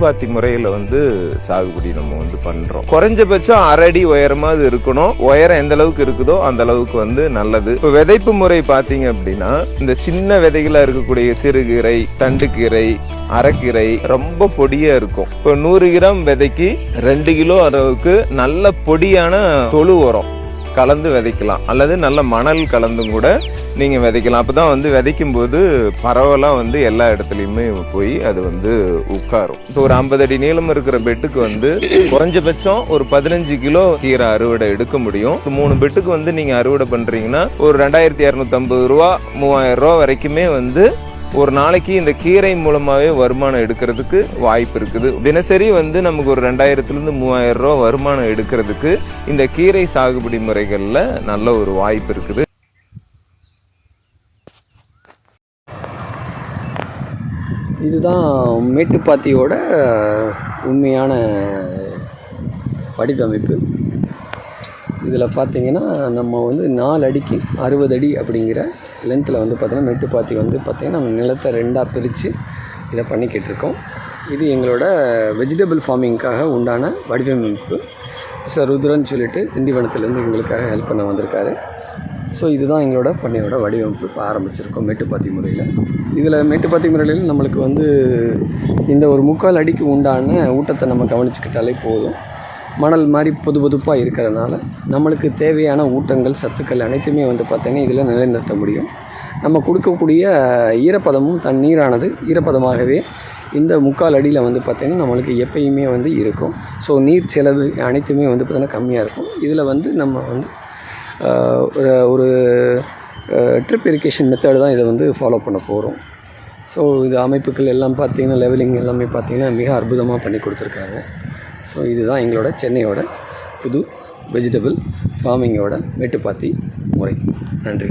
பாத்தி முறையில வந்து சாகுபடி நம்ம வந்து பண்றோம். குறைஞ்சபட்சம் அரை அடி உயரமா அது இருக்கணும். உயரம் எந்த அளவுக்கு இருக்குதோ அந்த அளவுக்கு வந்து நல்லது. இப்போ விதைப்பு முறை பாத்தீங்க அப்படின்னா இந்த சின்ன விதைகளா இருக்கக்கூடிய சிறுகீரை தண்டுக்கீரை அரைக்கீரை ரொம்ப பொடியா இருக்கும். இப்போ நூறு கிராம் விதைக்கு ரெண்டு கிலோ அளவுக்கு நல்ல பொடியான தொழு உரம் கலந்து விதைக்கலாம். அல்லது நல்ல மணல் கலந்தும் கூட நீங்கள் விதைக்கலாம். அப்போ தான் வந்து விதைக்கும் போது பரவலாக வந்து எல்லா இடத்துலையுமே போய் அது வந்து உட்காரும். இப்போ ஒரு ஐம்பது அடி நீளம் இருக்கிற பெட்டுக்கு வந்து குறைஞ்சபட்சம் ஒரு பதினஞ்சு கிலோ கீரை அறுவடை எடுக்க முடியும். மூணு பெட்டுக்கு வந்து நீங்கள் அறுவடை பண்ணுறீங்கன்னா ஒரு ரெண்டாயிரத்தி இரநூத்தம்பது ரூபா மூவாயிரம் ரூபா வரைக்குமே வந்து ஒரு நாளைக்கு இந்த கீரை மூலமாகவே வருமானம் எடுக்கிறதுக்கு வாய்ப்பு இருக்குது. தினசரி வந்து நமக்கு ஒரு ரெண்டாயிரத்துலேருந்து மூவாயிரம் ரூபா வருமானம் எடுக்கிறதுக்கு இந்த கீரை சாகுபடி முறைகளில் நல்ல ஒரு வாய்ப்பு இருக்குது. இதுதான் மேட்டுப்பாத்தியோட உண்மையான வடிவமைப்பு. இதில் பார்த்தீங்கன்னா நம்ம வந்து நாலு அடிக்கு அறுபது அடி அப்படிங்கிற லென்த்தில் வந்து பார்த்தீங்கன்னா மேட்டுப்பாத்தி வந்து பார்த்திங்கன்னா நம்ம நிலத்தை ரெண்டாக பிரித்து இதை பண்ணிக்கிட்டு இருக்கோம். இது எங்களோட வெஜிடபிள் ஃபார்மிங்க்காக உண்டான வடிவமைப்பு. சார் ருத்ரன் சொல்லிட்டு திண்டிவனத்துலேருந்து எங்களுக்காக ஹெல்ப் பண்ண வந்திருக்காரு. ஸோ இதுதான் எங்களோட பண்ணையோட வடிவமைப்பு இப்போ ஆரம்பிச்சிருக்கோம் மேட்டுப்பாத்தி முறையில். இதில் மேட்டுப்பாத்தி முறையில் நம்மளுக்கு வந்து இந்த ஒரு முக்கால் அடிக்கு உண்டான ஊட்டத்தை நம்ம கவனிச்சுக்கிட்டாலே போதும். மணல் மாதிரி பொது பொதுப்பாக இருக்கிறனால நம்மளுக்கு தேவையான ஊட்டங்கள் சத்துக்கள் அனைத்துமே வந்து பார்த்திங்கன்னா இதில் நிலைநிறுத்த முடியும். நம்ம கொடுக்கக்கூடிய ஈரப்பதமும் தன் நீரானது. ஈரப்பதமாகவே இந்த முக்கால் அடியில் வந்து பார்த்திங்கன்னா நம்மளுக்கு எப்பயுமே வந்து இருக்கும். ஸோ நீர் செலவு அனைத்துமே வந்து பார்த்திங்கன்னா கம்மியாக இருக்கும். இதில் வந்து நம்ம வந்து ஒரு ட்ரிப் இரிகேஷன் மெத்தடு தான் இதை வந்து ஃபாலோ பண்ண போகிறோம் ஸோ இது அமைப்புகள் எல்லாம் பார்த்தீங்கன்னா லெவலிங் எல்லாமே பார்த்தீங்கன்னா மிக அற்புதமாக பண்ணி கொடுத்துருக்காங்க. ஸோ இதுதான் எங்களோட சென்னையோட புது வெஜிடபிள் ஃபார்மிங்கோட மேட்டுப்பாத்தி முறை. நன்றி.